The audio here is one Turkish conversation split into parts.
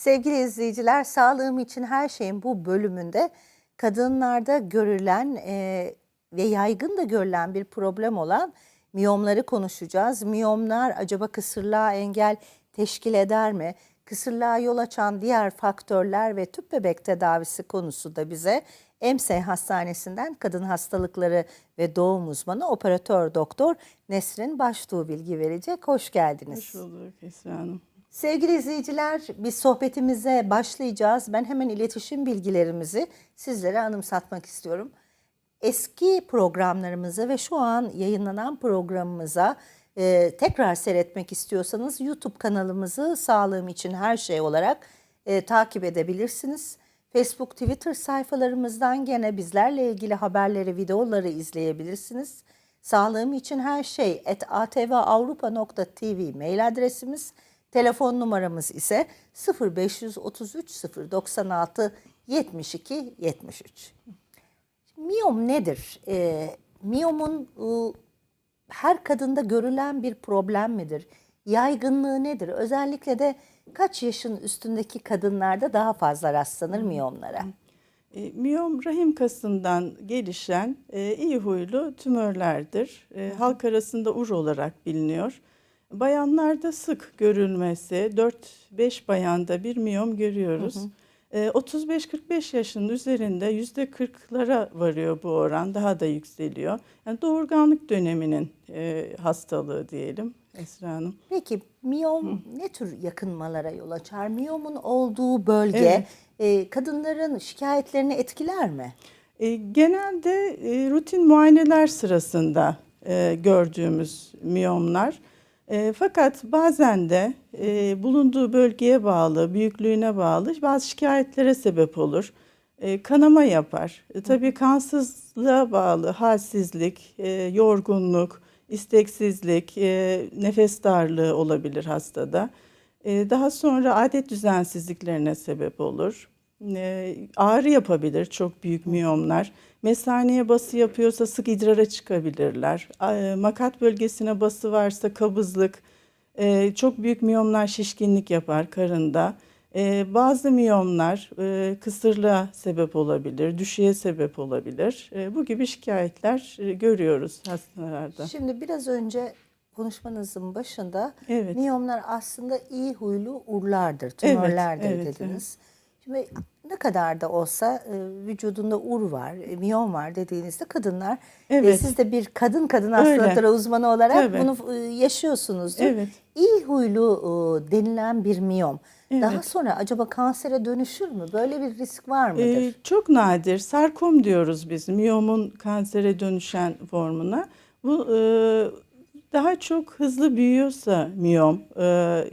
Sevgili izleyiciler, sağlığım için her şeyin bu bölümünde kadınlarda görülen e, ve yaygın da görülen bir problem olan miyomları konuşacağız. Miyomlar acaba kısırlığa engel teşkil eder mi? Kısırlığa yol açan diğer faktörler ve tüp bebek tedavisi konusu da bize EMSE Hastanesi'nden kadın hastalıkları ve doğum uzmanı operatör doktor Nesrin Baştuğ bilgi verecek. Hoş geldiniz. Hoş bulduk Esra Hanım. Sevgili izleyiciler, biz sohbetimize başlayacağız. Ben hemen iletişim bilgilerimizi sizlere anımsatmak istiyorum. Eski programlarımızı ve şu an yayınlanan programımıza e, tekrar seyretmek istiyorsanız YouTube kanalımızı Sağlığım için Her Şey olarak e, takip edebilirsiniz. Facebook, Twitter sayfalarımızdan gene bizlerle ilgili haberleri, videoları izleyebilirsiniz. Sağlığım için her şey et atvavrupa.tv mail adresimiz. Telefon numaramız ise 0533 096 72 73. Miyom nedir? Ee, miyomun ıı, her kadında görülen bir problem midir? Yaygınlığı nedir? Özellikle de kaç yaşın üstündeki kadınlarda daha fazla rastlanır miyomlara? E, miyom rahim kasından gelişen e, iyi huylu tümörlerdir. E, halk arasında ur olarak biliniyor. Bayanlarda sık görülmesi, 4-5 bayanda bir miyom görüyoruz. E, 35-45 yaşın üzerinde %40'lara varıyor bu oran, daha da yükseliyor. Yani doğurganlık döneminin e, hastalığı diyelim Esra Hanım. Peki miyom ne tür yakınmalara yol açar? Miyomun olduğu bölge Evet. e, kadınların şikayetlerini etkiler mi? E, genelde e, rutin muayeneler sırasında e, gördüğümüz miyomlar. E, fakat bazen de e, bulunduğu bölgeye bağlı, büyüklüğüne bağlı bazı şikayetlere sebep olur. E, kanama yapar. Tabii kansızlığa bağlı halsizlik, yorgunluk, isteksizlik, nefes darlığı olabilir hastada. Daha sonra adet düzensizliklerine sebep olur. E, ağrı yapabilir çok büyük miyomlar. Mesaneye bası yapıyorsa sık idrara çıkabilirler. E, makat bölgesine bası varsa kabızlık, e, çok büyük miyomlar şişkinlik yapar karında. E, bazı miyomlar e, kısırlığa sebep olabilir, düşüğe sebep olabilir. E, bu gibi şikayetler e, görüyoruz hastalarda. Şimdi biraz önce konuşmanızın başında Evet. miyomlar aslında iyi huylu urlardır, tümörlerdir evet, dediniz. Şimdi ne kadar da olsa e, vücudunda ur var, e, miyom var dediğinizde kadınlar, e, Evet. siz de bir kadın kadın hastalıkları uzmanı olarak Tabii. bunu yaşıyorsunuzdur. Evet. İyi huylu denilen bir miyom. Daha Evet. sonra acaba kansere dönüşür mü? Böyle bir risk var mıdır? Ee, çok nadir. Sarkom diyoruz biz miyomun kansere dönüşen formuna. Bu e, daha çok hızlı büyüyorsa miyom e,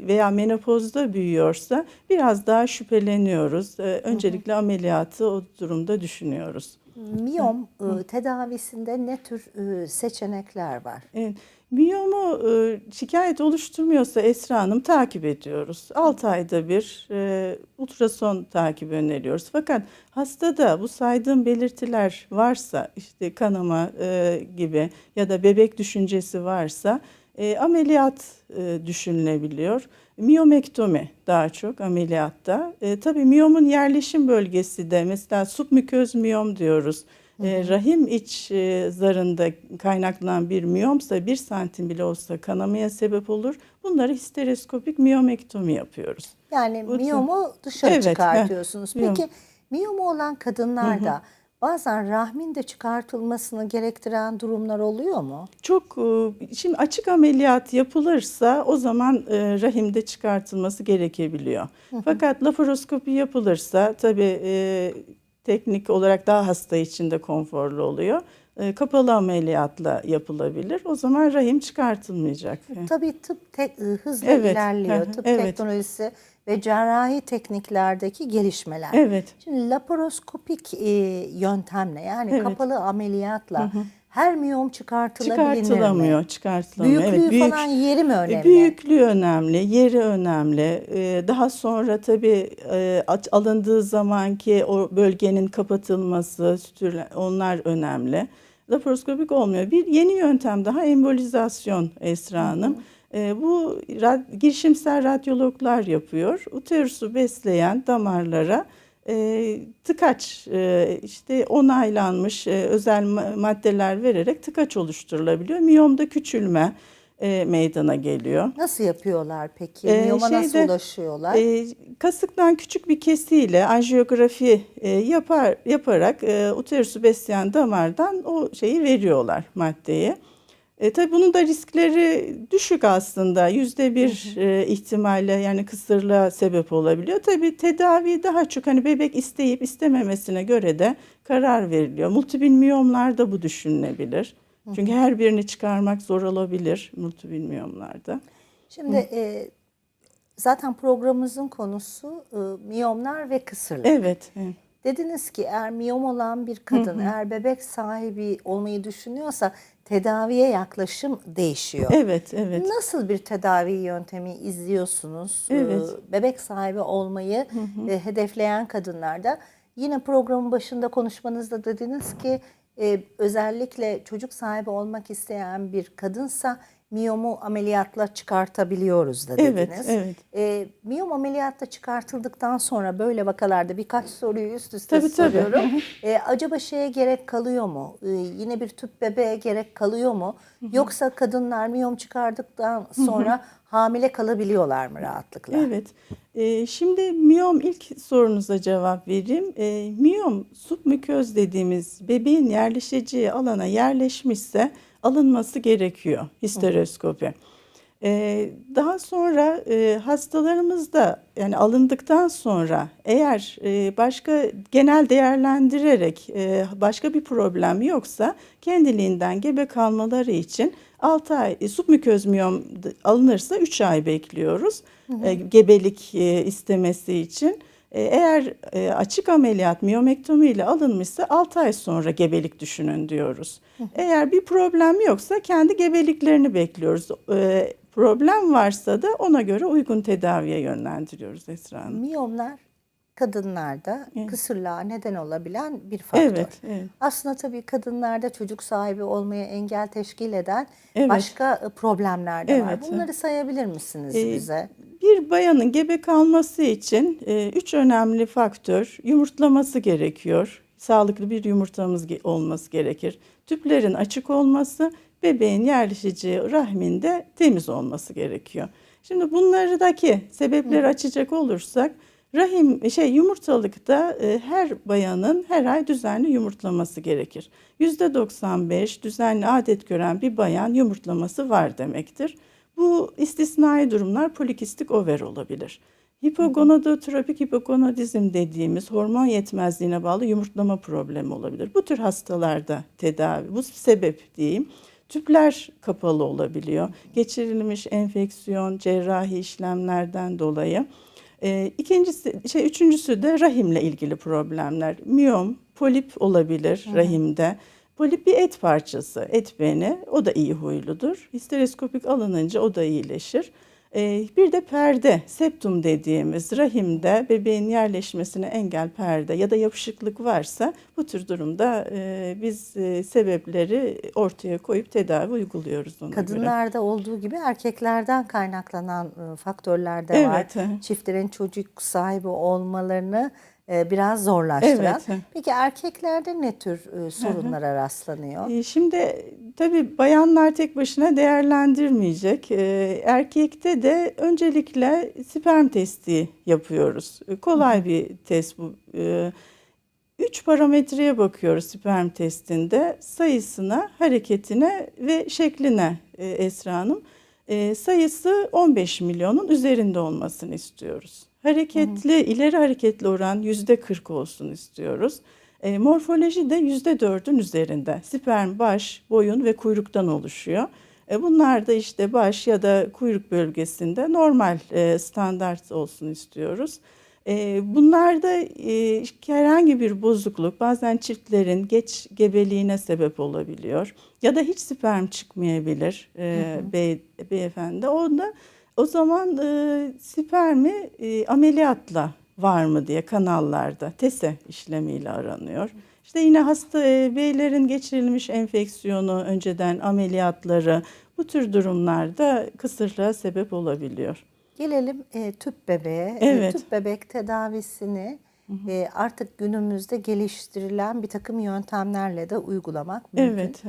veya menopozda büyüyorsa biraz daha şüpheleniyoruz. E, öncelikle ameliyatı o durumda düşünüyoruz. Miyom e, tedavisinde ne tür seçenekler var? Evet. Miyomu e, şikayet oluşturmuyorsa Esra Hanım takip ediyoruz. 6 ayda bir e, ultrason takibi öneriyoruz. Fakat hastada bu saydığım belirtiler varsa işte kanama e, gibi ya da bebek düşüncesi varsa e, ameliyat e, düşünülebiliyor. Miyomektomi daha çok ameliyatta. E, tabii miyomun yerleşim bölgesi de mesela submüköz miyom diyoruz. E, rahim iç e, zarında kaynaklanan bir miyomsa bir santim bile olsa kanamaya sebep olur. Bunları histeroskopik miyomektomi yapıyoruz. Yani Bu miyomu dışarı Evet, çıkartıyorsunuz. miyom. Peki miyomu olan kadınlarda bazen rahmin de çıkartılmasını gerektiren durumlar oluyor mu? Çok e, şimdi açık ameliyat yapılırsa o zaman e, rahimde çıkartılması gerekebiliyor. Fakat laparoskopi yapılırsa tabii e, teknik olarak daha hasta için de konforlu oluyor. E, kapalı ameliyatla yapılabilir. O zaman rahim çıkartılmayacak. Tabii tıp tek, hızla Evet, ilerliyor. hı hı, Tıp evet. teknolojisi ve cerrahi tekniklerdeki gelişmeler. Evet. Şimdi laparoskopik e, yöntemle yani Evet. kapalı ameliyatla her miyom çıkartılabilir mi? Çıkartılamıyor, çıkartılamıyor. Büyüklüğü evet, büyük, falan yeri mi önemli? Büyüklüğü önemli, yeri önemli. E, Daha sonra tabii e, alındığı zamanki o bölgenin kapatılması, onlar önemli. Laparoskopik olmuyor. Bir yeni yöntem daha embolizasyon Esra Hanım. E, bu rad- girişimsel radyologlar yapıyor. Uterusu besleyen damarlara e, tıkaç e, işte onaylanmış e, özel ma- maddeler vererek tıkaç oluşturulabiliyor. Miyomda küçülme e, meydana geliyor. Nasıl yapıyorlar peki? Ee, Miyoma nasıl şeyde, ulaşıyorlar? E, kasıktan küçük bir kesiyle anjiyografi e, yapar yaparak e, uterusu besleyen damardan o şeyi veriyorlar maddeyi. E, tabii bunun da riskleri düşük aslında. Yüzde bir e, ihtimalle yani kısırlığa sebep olabiliyor. Tabii tedavi daha çok hani bebek isteyip istememesine göre de karar veriliyor. Multiple miyomlarda bu düşünülebilir. Çünkü her birini çıkarmak zor olabilir multiple miyomlarda. Şimdi e, zaten programımızın konusu e, miyomlar ve kısırlık. Evet. evet. Dediniz ki eğer miyom olan bir kadın eğer bebek sahibi olmayı düşünüyorsa tedaviye yaklaşım değişiyor. Evet, evet. Nasıl bir tedavi yöntemi izliyorsunuz? Evet. Ee, Bebek sahibi olmayı e, hedefleyen kadınlarda. Yine programın başında konuşmanızda dediniz ki e, özellikle çocuk sahibi olmak isteyen bir kadınsa miyomu ameliyatla çıkartabiliyoruz da Evet, dediniz. evet. E, miyom ameliyatta çıkartıldıktan sonra böyle vakalarda birkaç soruyu üst üste Tabii, tabii. soruyorum. E, acaba şeye gerek kalıyor mu? E, yine bir tüp bebeğe gerek kalıyor mu? Yoksa kadınlar miyom çıkardıktan sonra hamile kalabiliyorlar mı rahatlıkla? Evet. Ee, şimdi miyom ilk sorunuza cevap vereyim. Ee, miyom submüköz dediğimiz bebeğin yerleşeceği alana yerleşmişse alınması gerekiyor histeroskopi. Ee, daha sonra e, hastalarımızda yani alındıktan sonra eğer e, başka genel değerlendirerek e, başka bir problem yoksa kendiliğinden gebe kalmaları için 6 ay e, submüköz miyom alınırsa 3 ay bekliyoruz e, gebelik e, istemesi için. E, Eğer e, açık ameliyat miyomektomi ile alınmışsa 6 ay sonra gebelik düşünün diyoruz. Eğer bir problem yoksa kendi gebeliklerini bekliyoruz. E, Problem varsa da ona göre uygun tedaviye yönlendiriyoruz Esra Hanım. Miyomlar kadınlarda kısırlığa neden olabilen bir faktör. Evet, evet. Aslında tabii kadınlarda çocuk sahibi olmaya engel teşkil eden Evet. başka problemler de var. Evet. Bunları sayabilir misiniz Ee, bize? Bir bayanın gebe kalması için e, üç önemli faktör yumurtlaması gerekiyor. Sağlıklı bir yumurtamız olması gerekir. Tüplerin açık olması, bebeğin yerleşeceği rahminde temiz olması gerekiyor. Şimdi bunlardaki sebepleri açacak olursak rahim şey yumurtalıkta e, her bayanın her ay düzenli yumurtlaması gerekir. %95 düzenli adet gören bir bayan yumurtlaması var demektir. Bu istisnai durumlar polikistik over olabilir. Hipogonadotropik hipogonadizm dediğimiz hormon yetmezliğine bağlı yumurtlama problemi olabilir. Bu tür hastalarda tedavi, bu sebep diyeyim. Tüpler kapalı olabiliyor. Geçirilmiş enfeksiyon, cerrahi işlemlerden dolayı. Ee, ikincisi, şey, üçüncüsü de rahimle ilgili problemler. Miyom, polip olabilir rahimde. Polip bir et parçası, et beni. O da iyi huyludur. Histeroskopik alınınca o da iyileşir. Ee, bir de perde, septum dediğimiz rahimde bebeğin yerleşmesine engel perde ya da yapışıklık varsa bu tür durumda e, biz e, sebepleri ortaya koyup tedavi uyguluyoruz ona göre. Kadınlarda olduğu gibi erkeklerden kaynaklanan e, faktörler de var. Evet. Çiftlerin çocuk sahibi olmalarını biraz zorlaştıran. Evet. Peki erkeklerde ne tür e, sorunlara rastlanıyor? Ee, Şimdi tabii bayanlar tek başına değerlendirmeyecek. Erkekte de öncelikle sperm testi yapıyoruz. Kolay bir test bu. Üç parametreye bakıyoruz sperm testinde. Sayısına, hareketine ve şekline e, Esra Hanım. Sayısı 15 milyonun üzerinde olmasını istiyoruz. Hareketli, ileri hareketli oran yüzde 40 olsun istiyoruz. E, morfoloji de yüzde dördün üzerinde. Sperm baş, boyun ve kuyruktan oluşuyor. E, bunlar da işte baş ya da kuyruk bölgesinde normal e, standart olsun istiyoruz. E, bunlarda e, herhangi bir bozukluk bazen çiftlerin geç gebeliğine sebep olabiliyor. Ya da hiç sperm çıkmayabilir e, bey, beyefendi. Onda o zaman e, spermi e, ameliyatla var mı diye kanallarda TESE işlemiyle aranıyor. İşte yine hasta e, beylerin geçirilmiş enfeksiyonu, önceden ameliyatları bu tür durumlarda kısırlığa sebep olabiliyor. Gelelim e, tüp bebeğe. E, Evet. tüp bebek tedavisini e, artık günümüzde geliştirilen bir takım yöntemlerle de uygulamak mümkün. Evet.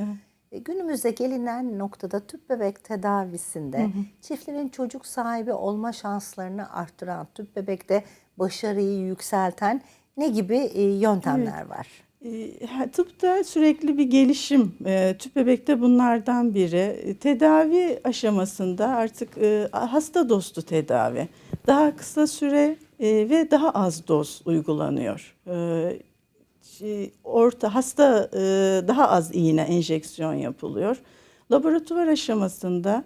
E, Günümüzde gelinen noktada tüp bebek tedavisinde çiftlerin çocuk sahibi olma şanslarını arttıran, tüp bebekte başarıyı yükselten ne gibi e, yöntemler var? E, Tıpta sürekli bir gelişim, e, tüp bebekte bunlardan biri. E, Tedavi aşamasında artık e, hasta dostu tedavi. Daha kısa süre e, ve daha az doz uygulanıyor. E, Orta hasta e, daha az iğne enjeksiyon yapılıyor. Laboratuvar aşamasında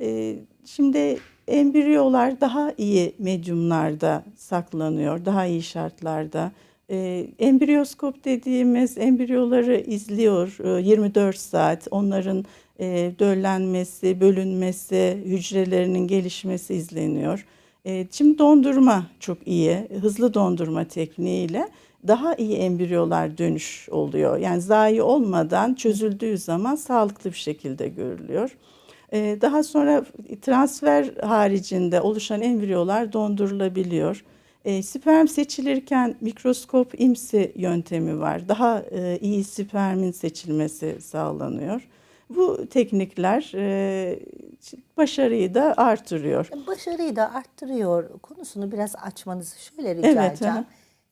e, şimdi embriyolar daha iyi medyumlarda saklanıyor, daha iyi şartlarda. E, embriyoskop dediğimiz embriyoları izliyor e, 24 saat. Onların e, döllenmesi, bölünmesi, hücrelerinin gelişmesi izleniyor. E, şimdi dondurma çok iyi, hızlı dondurma tekniğiyle daha iyi embriyolar dönüş oluyor. Yani zayi olmadan çözüldüğü zaman sağlıklı bir şekilde görülüyor. E, daha sonra transfer haricinde oluşan embriyolar dondurulabiliyor. E, sperm seçilirken mikroskop imsi yöntemi var. Daha e, iyi spermin seçilmesi sağlanıyor. Bu teknikler e, başarıyı da artırıyor. Başarıyı da arttırıyor konusunu biraz açmanızı şöyle rica Evet, edeceğim. aha.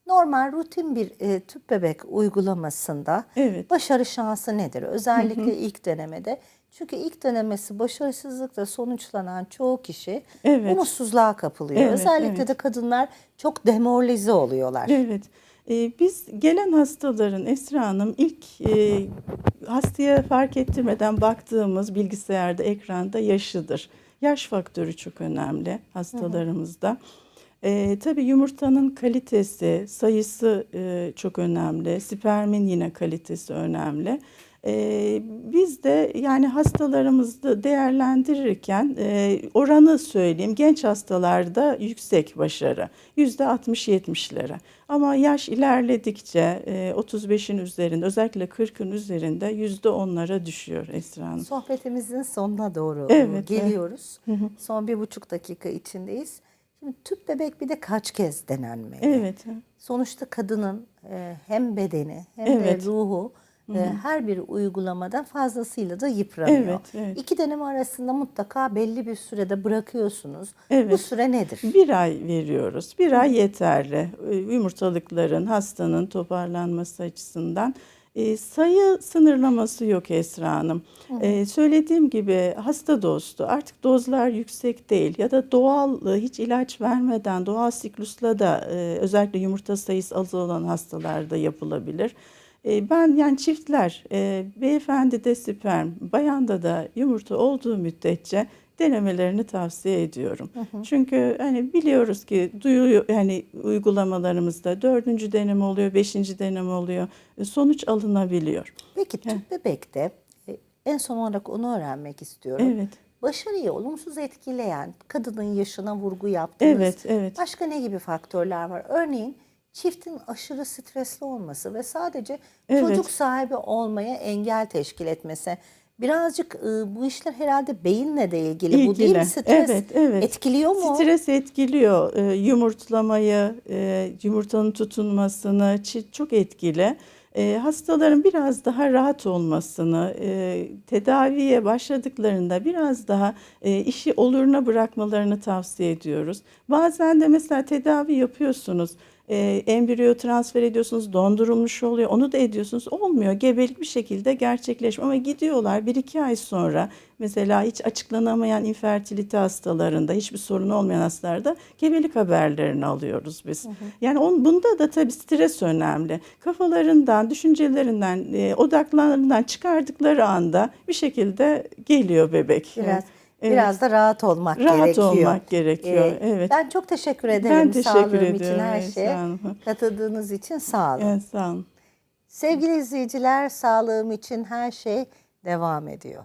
Normal rutin bir e, tüp bebek uygulamasında Evet. başarı şansı nedir? Özellikle ilk denemede. Çünkü ilk denemesi başarısızlıkla sonuçlanan çoğu kişi Evet. umutsuzluğa kapılıyor. Evet, Özellikle evet. de kadınlar çok demoralize oluyorlar. Evet. Ee, biz gelen hastaların Esra Hanım ilk e, hastaya fark ettirmeden baktığımız bilgisayarda, ekranda yaşıdır. Yaş faktörü çok önemli hastalarımızda. Ee, tabii yumurtanın kalitesi, sayısı e, çok önemli. Spermin yine kalitesi önemli. Ee, biz de yani hastalarımızı değerlendirirken e, oranı söyleyeyim genç hastalarda yüksek başarı yüzde 60-70'lere ama yaş ilerledikçe e, 35'in üzerinde özellikle 40'ın üzerinde yüzde 10'lara düşüyor Esra Hanım. Sohbetimizin sonuna doğru Evet, geliyoruz. Son bir buçuk dakika içindeyiz. Şimdi tüp bebek bir de kaç kez denenmeli? Evet. Sonuçta kadının e, hem bedeni hem Evet. de ruhu e, her bir uygulamada fazlasıyla da yıpranıyor. Evet, evet. İki deneme arasında mutlaka belli bir sürede bırakıyorsunuz. Bu Evet. süre nedir? Bir ay veriyoruz. Bir ay yeterli. Ee, Yumurtalıkların, hastanın toparlanması açısından. Ee, sayı sınırlaması yok Esra Hanım. Ee, söylediğim gibi hasta dostu artık dozlar yüksek değil ya da doğal e, hiç ilaç vermeden doğal siklusla da e, özellikle yumurta sayısı az olan hastalarda yapılabilir. E, Ben yani çiftler, e, beyefendi de sperm, bayanda da yumurta olduğu müddetçe denemelerini tavsiye ediyorum. Çünkü hani biliyoruz ki duyuyor yani uygulamalarımızda dördüncü deneme oluyor, beşinci deneme oluyor, e, sonuç alınabiliyor. Peki tüp bebekte e, en son olarak onu öğrenmek istiyorum. Evet. Başarıyı olumsuz etkileyen kadının yaşına vurgu yaptığınız Evet, evet. başka ne gibi faktörler var? Örneğin çiftin aşırı stresli olması ve sadece Evet. çocuk sahibi olmaya engel teşkil etmesi. Birazcık e, bu işler herhalde beyinle de ilgili. Bu değil mi? İlgili. Stres Evet, evet. etkiliyor mu? Stres etkiliyor. Ee, yumurtlamayı, e, yumurtanın tutunmasını çok etkili. Hastaların biraz daha rahat olmasını, e, tedaviye başladıklarında biraz daha e, işi oluruna bırakmalarını tavsiye ediyoruz. Bazen de mesela tedavi yapıyorsunuz. E, embriyo transfer ediyorsunuz, dondurulmuş oluyor, onu da ediyorsunuz. Olmuyor, gebelik bir şekilde gerçekleşmiyor. Ama gidiyorlar bir iki ay sonra mesela hiç açıklanamayan infertilite hastalarında, hiçbir sorun olmayan hastalarda gebelik haberlerini alıyoruz biz. Yani on, bunda da tabii stres önemli. Kafalarından, düşüncelerinden, e, odaklarından çıkardıkları anda bir şekilde geliyor bebek. Biraz Evet. biraz da rahat olmak Rahat gerekiyor. olmak gerekiyor, Ee, evet. Ben çok teşekkür ederim Ben teşekkür sağlığım için ediyorum, her Esra şeye. Katıldığınız için sağ olun. Evet, sağ olun. Sevgili izleyiciler, sağlığım için her şey devam ediyor.